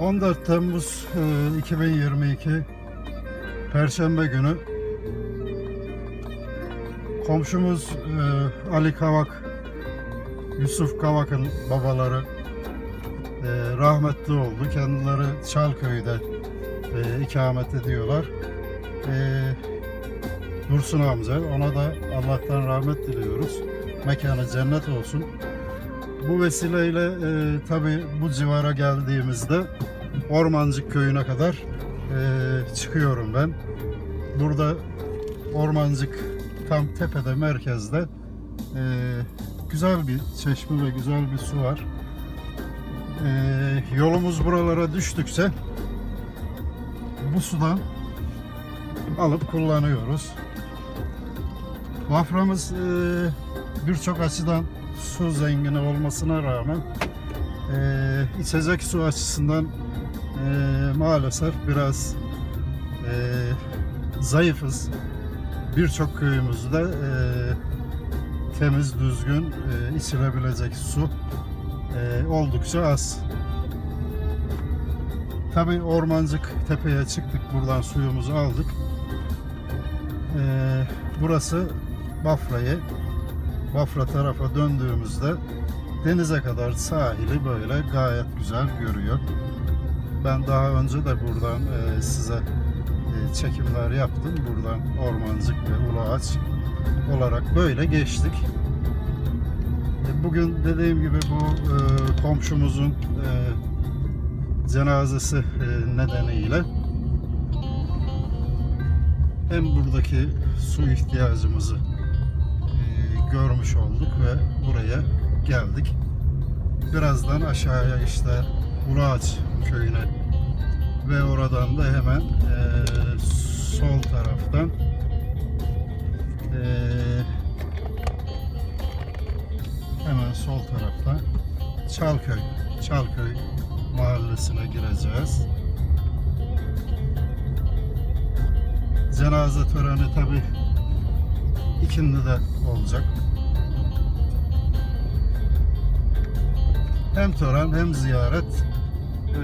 14 Temmuz e, 2022 Perşembe günü komşumuz e, Ali Kavak, Yusuf Kavak'ın babaları e, rahmetli oldu. Kendileri Çalköy'de e, ikamet ediyorlar. E, Dursun amca, ona da Allah'tan rahmet diliyoruz. Mekanı cennet olsun. Bu vesileyle e, tabi bu civara geldiğimizde Ormancık köyüne kadar e, çıkıyorum ben. Burada Ormancık tam tepede merkezde e, güzel bir çeşme ve güzel bir su var. E, yolumuz buralara düştükçe bu sudan alıp kullanıyoruz. Baframız e, birçok açıdan su zengini olmasına rağmen e, içecek su açısından e, maalesef biraz e, zayıfız. Birçok köyümüzde e, temiz, düzgün e, içilebilecek su e, oldukça az. Tabi Ormancık tepeye çıktık buradan suyumuzu aldık. E, burası Bafra'yı Bafra tarafa döndüğümüzde denize kadar sahili böyle gayet güzel görüyor. Ben daha önce de buradan e, size e, çekimler yaptım. Buradan Ormancık ve Uluağaç olarak böyle geçtik. E, bugün dediğim gibi bu e, komşumuzun e, cenazesi e, nedeniyle hem buradaki su ihtiyacımızı e, görmüş olduk ve buraya geldik. Birazdan aşağıya işte Uluağaç köyüne ve oradan da hemen e, sol taraftan e, hemen sol taraftan Çalköy Çalköy mahallesine gireceğiz. Cenaze töreni tabi ikindi de olacak. Hem tören hem ziyaret. Ee,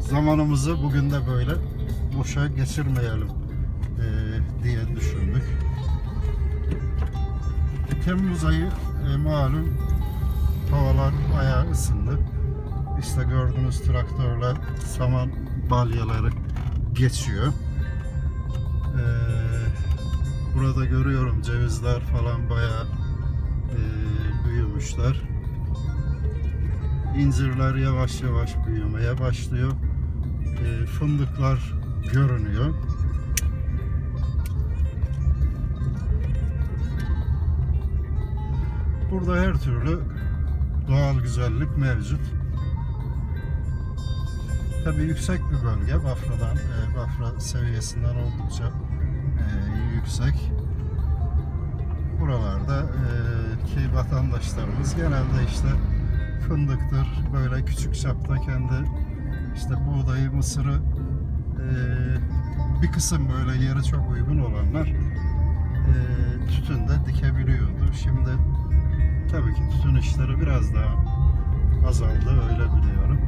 zamanımızı bugün de böyle boşa geçirmeyelim ee, diye düşündük. Temmuz ayı e, malum havalar bayağı ısındı. İşte gördüğünüz traktörle saman balyaları geçiyor. Ee, burada görüyorum cevizler falan bayağı e, büyümüşler. İncirler yavaş yavaş büyümeye başlıyor. E, fındıklar görünüyor. Burada her türlü doğal güzellik mevcut. Tabii yüksek bir bölge. Bafra'dan, e, Bafra seviyesinden oldukça e, yüksek. Buralarda e, ki vatandaşlarımız genelde işte fındıktır, böyle küçük çapta kendi işte buğdayı, mısırı e, bir kısım böyle yeri çok uygun olanlar e, tütün de dikebiliyordu. Şimdi tabii ki tütün işleri biraz daha azaldı öyle biliyorum.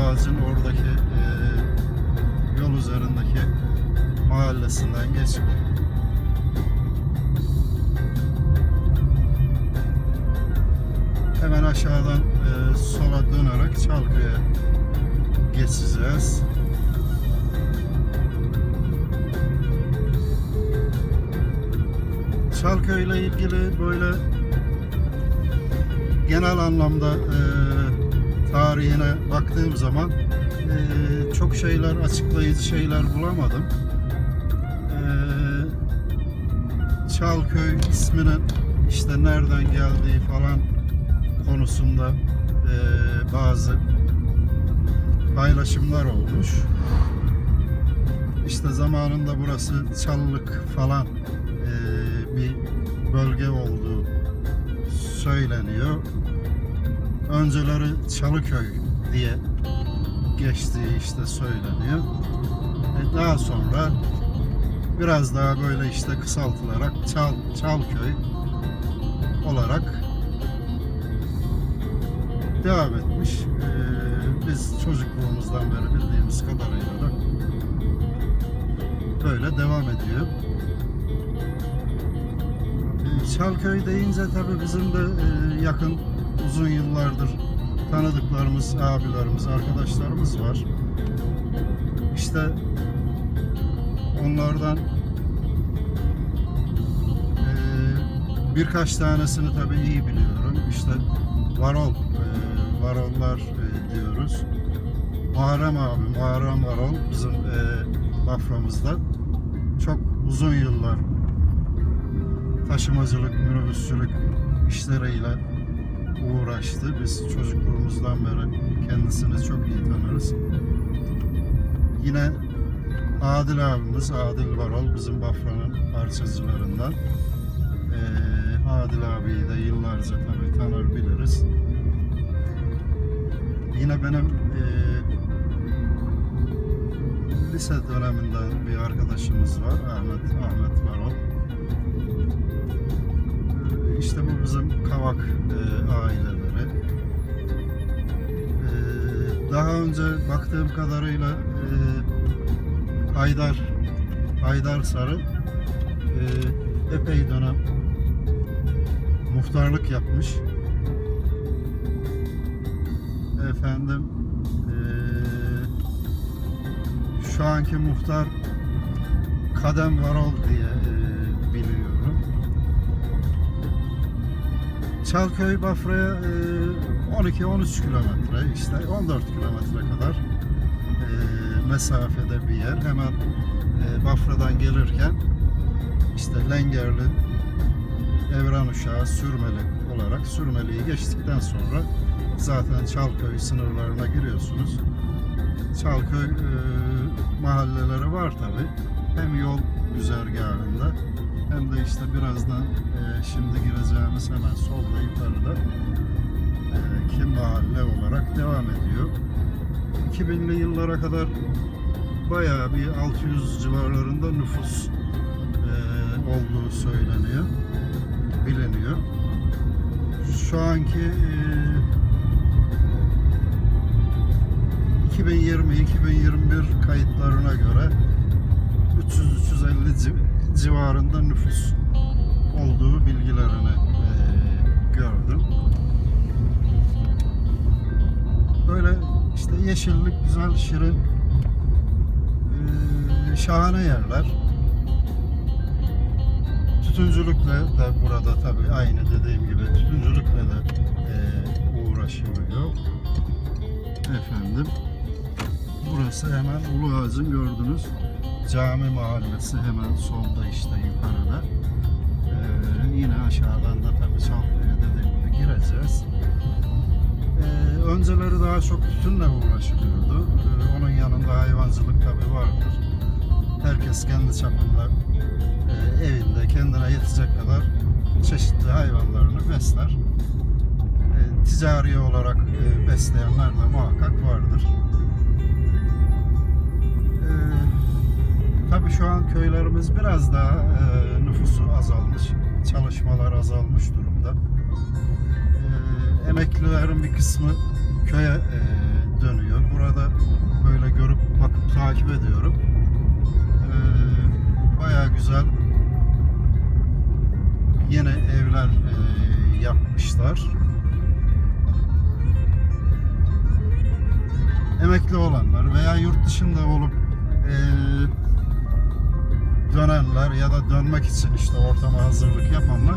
Ağacın oradaki e, yol üzerindeki mahallesinden geçip hemen aşağıdan e, sola dönerek Çalkaya geçeceğiz. Çalköy ile ilgili böyle genel anlamda e, tarihine baktığım zaman e, çok şeyler, açıklayıcı şeyler bulamadım. E, Çalköy isminin işte nereden geldiği falan konusunda e, bazı paylaşımlar olmuş. İşte zamanında burası Çalılık falan e, bir bölge olduğu söyleniyor. Önceleri Çalıköy diye geçtiği işte söyleniyor. E, daha sonra biraz daha böyle işte kısaltılarak Çal, Çalköy olarak devam etmiş. Ee, biz çocukluğumuzdan beri bildiğimiz kadarıyla da böyle devam ediyor. Ee, Çalköy deyince tabii bizim de e, yakın uzun yıllardır tanıdıklarımız, abilerimiz, arkadaşlarımız var. İşte onlardan e, birkaç tanesini tabii iyi biliyorum. İşte Varol, e, Varollar e, diyoruz. Muharrem abi, Muharrem Varol bizim e, Bafra'mızda çok uzun yıllar taşımacılık, minibüsçülük işleriyle uğraştı. Biz çocukluğumuzdan beri kendisini çok iyi tanırız. Yine Adil abimiz, Adil Varol bizim Bafra'nın parçacılarından. Ee, Adil abiyi de yıllarca tabii tanır biliriz. Yine benim e, lise döneminden bir arkadaşımız var. Ahmet, Ahmet Varol. İşte bu bizim Kavak e, aileleri. Ee, daha önce baktığım kadarıyla e, Haydar Haydar Sarı e, epey dönem muhtarlık yapmış. Efendim e, şu anki muhtar Kadem Varol diye e, Çalköy Bafra'ya e, 12-13 kilometre işte 14 kilometre kadar e, mesafede bir yer. Hemen e, Bafra'dan gelirken işte Lengerli, Evran Uşağı, Sürmeli olarak Sürmeli'yi geçtikten sonra zaten Çalköy sınırlarına giriyorsunuz. Çalköy e, mahalleleri var tabi. Hem yol güzergahında hem de işte birazdan e, şimdi gireceğimiz hemen solda yukarıda e, kim mahalle olarak devam ediyor. 2000'li yıllara kadar bayağı bir 600 civarlarında nüfus e, olduğu söyleniyor, biliniyor. Şu anki e, 2020-2021 kayıtlarına göre 300-350 ci- civarında nüfus olduğu bilgilerini e, gördüm. Böyle işte yeşillik, güzel, şirin, e, şahane yerler. Tütüncülükle de burada tabii aynı dediğim gibi tütüncülükle de e, uğraşılıyor. Efendim. Burası hemen Ulu Ağacın gördünüz. Cami mahallesi hemen solda işte yukarıda. Ee, yine aşağıdan da tabii Çalköy'e dediğim gibi gireceğiz. Ee, önceleri daha çok tütünle uğraşılıyordu. Ee, onun yanında hayvancılık tabii vardır. Herkes kendi çapında e, evinde kendine yetecek kadar çeşitli hayvanlarını besler. E, ticari olarak e, besleyenler de muhakkak vardır. Tabii şu an köylerimiz biraz daha e, nüfusu azalmış, çalışmalar azalmış durumda. E, emeklilerin bir kısmı köye e, dönüyor. Burada böyle görüp bakıp takip ediyorum. E, Baya güzel yeni evler e, olanlar ya da dönmek için işte ortama hazırlık yapanlar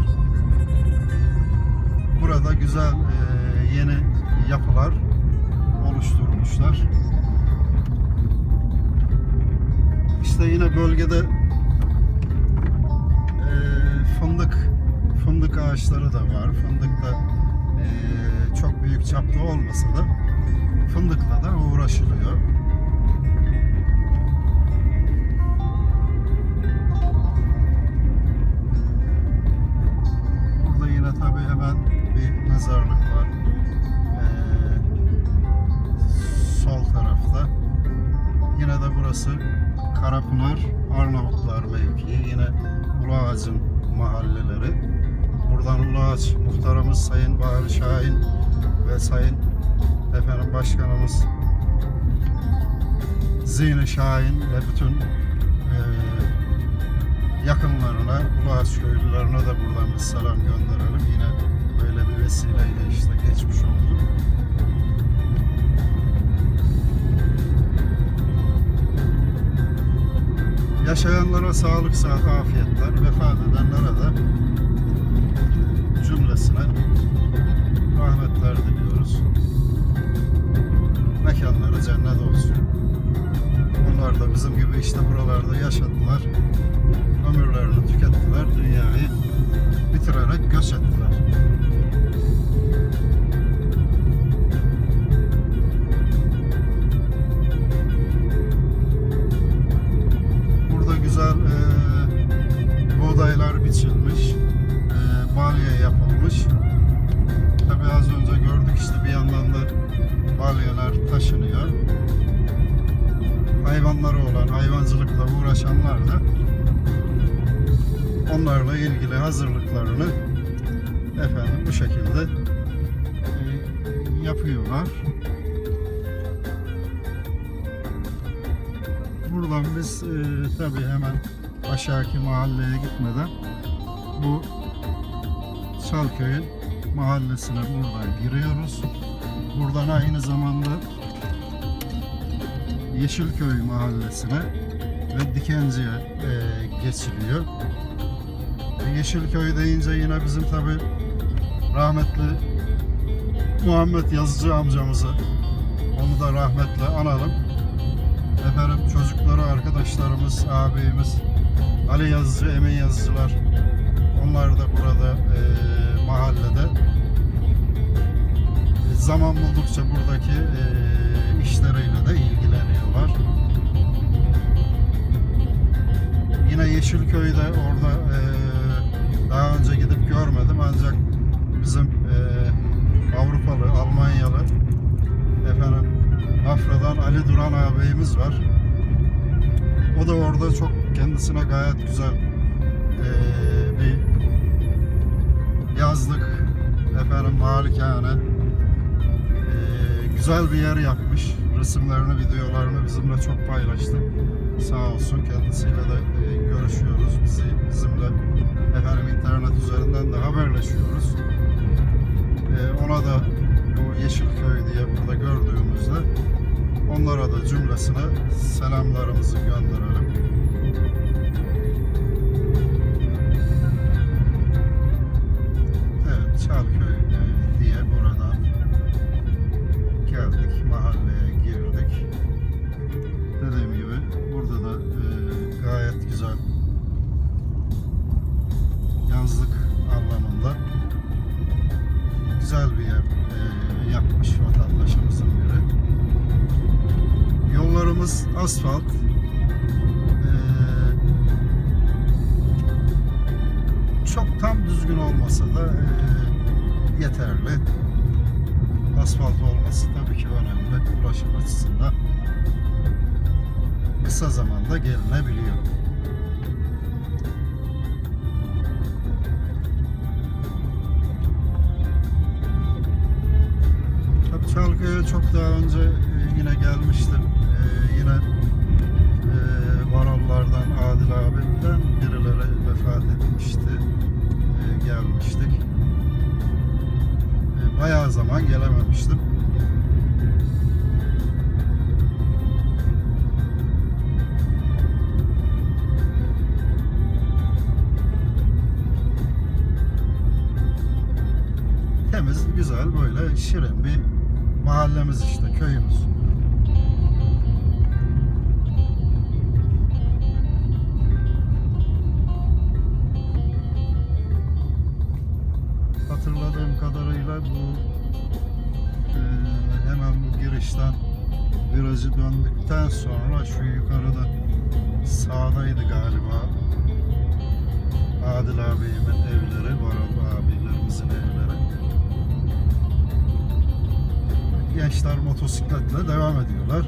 burada güzel e, yeni yapılar oluşturmuşlar. İşte yine bölgede e, fındık fındık ağaçları da var. Fındık da e, çok büyük çaplı olmasa da muhtarımız Sayın Bahri Şahin ve Sayın efendim başkanımız Zihni Şahin ve bütün eee yakınlarına, Uluağaç köylülerine de buradan bir selam gönderelim. Yine böyle bir vesileyle işte geçmiş oldu. Yaşayanlara sağlık, sıhhat, afiyetler, vefat edenlere de cümlesine rahmetler diliyoruz. Mekanları cennet olsun. Onlar da bizim gibi işte buralarda yaşadılar ömürlerini tükettiler, dünyayı yapıyorlar. Buradan biz e, tabi hemen aşağıki mahalleye gitmeden bu Çalköy'ün mahallesine buradan giriyoruz. Buradan aynı zamanda Yeşilköy mahallesine ve Dikenci'ye e, geçiliyor. Yeşilköy deyince yine bizim tabi rahmetli Muhammed Yazıcı amcamızı onu da rahmetle analım. Efendim çocukları, arkadaşlarımız, abimiz, Ali Yazıcı, Emin Yazıcılar onlar da burada e, mahallede zaman buldukça buradaki e, işleriyle de ilgileniyorlar. Yine Yeşilköy'de orada e, daha önce gidip görmedim ancak bizim Avrupalı, Almanyalı efendim Afra'dan Ali Duran ağabeyimiz var. O da orada çok kendisine gayet güzel e, bir yazlık efendim malikane e, güzel bir yer yapmış. Resimlerini, videolarını bizimle çok paylaştı. Sağ olsun kendisiyle de e, görüşüyoruz. Bizi bizimle efendim internet üzerinden de haberleşiyoruz. E, ona da bu Yeşilköy diye burada gördüğümüzde onlara da cümlesine selamlarımızı gönderelim. Evet, Çalköy e, diye buradan geldik, mahalleye girdik. Tabii ki önemli ulaşım açısından. Kısa zamanda gelinebiliyor. Tabii Çalkaya çok daha önce e, yine gelmiştim. E, yine e, Varollardan Adil abimden birileri vefat etmişti. E, gelmiştik. E, bayağı zaman gelememiştim. e, şirin bir mahallemiz işte köyümüz. Hatırladığım kadarıyla bu e, hemen bu girişten virajı döndükten sonra şu yukarıda sağdaydı galiba Adil abimin evleri var. Gençler motosikletle devam ediyorlar.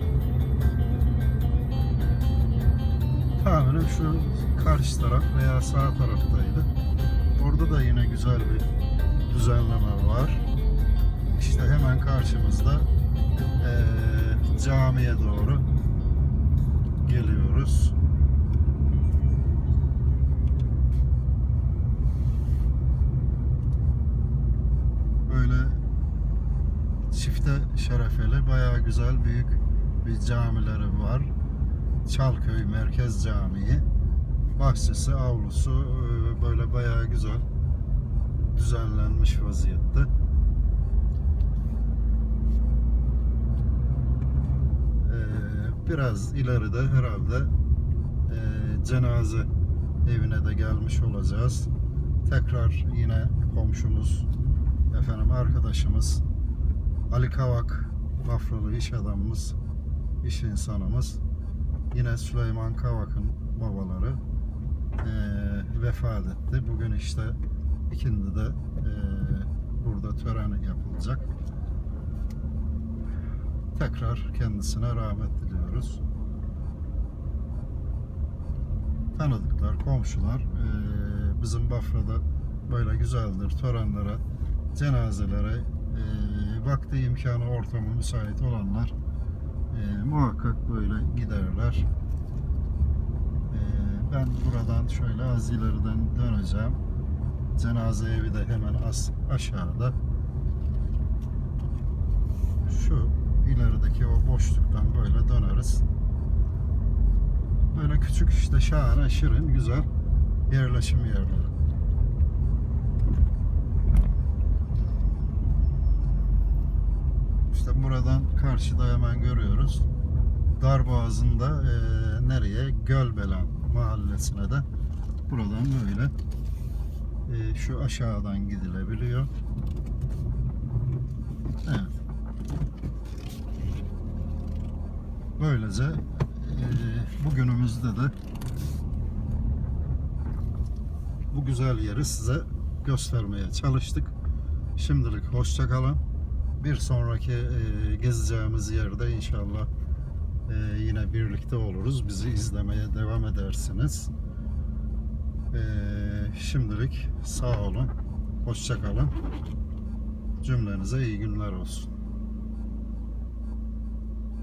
Tahminim şu karşı taraf veya sağ taraftaydı. Orada da yine güzel bir düzenleme var. İşte hemen karşımızda eee, camiye doğru geliyoruz. Çifte şerefeli bayağı güzel büyük bir camileri var. Çalköy Merkez Camii. Bahçesi, avlusu e, böyle bayağı güzel düzenlenmiş vaziyette. Ee, Biraz ileride herhalde e, cenaze evine de gelmiş olacağız. Tekrar yine komşumuz, efendim arkadaşımız Ali Kavak, Bafralı iş adamımız, iş insanımız, yine Süleyman Kavak'ın babaları eee vefat etti. Bugün işte ikindi de eee, burada töreni yapılacak. Tekrar kendisine rahmet diliyoruz. Tanıdıklar, komşular eee, bizim Bafra'da böyle güzeldir törenlere, cenazelere eee, vakti imkanı ortamı müsait olanlar eee, muhakkak böyle giderler. Eee, ben buradan şöyle az ileriden döneceğim. Cenaze evi de hemen az aşağıda. Şu ilerideki o boşluktan böyle döneriz. Böyle küçük işte şahane, şirin, güzel yerleşim yerleri. Buradan karşıda hemen görüyoruz. Darboğazı'nda eee nereye? Gölbelen mahallesine de buradan böyle eee, şu aşağıdan gidilebiliyor. Evet. Böylece eee, bugünümüzde de bu güzel yeri size göstermeye çalıştık. Şimdilik hoşça kalın. Bir sonraki eee, gezeceğimiz yerde inşallah eee, yine birlikte oluruz. Bizi izlemeye devam edersiniz. Eee, şimdilik sağ olun. Hoşça kalın. Cümlenize iyi günler olsun.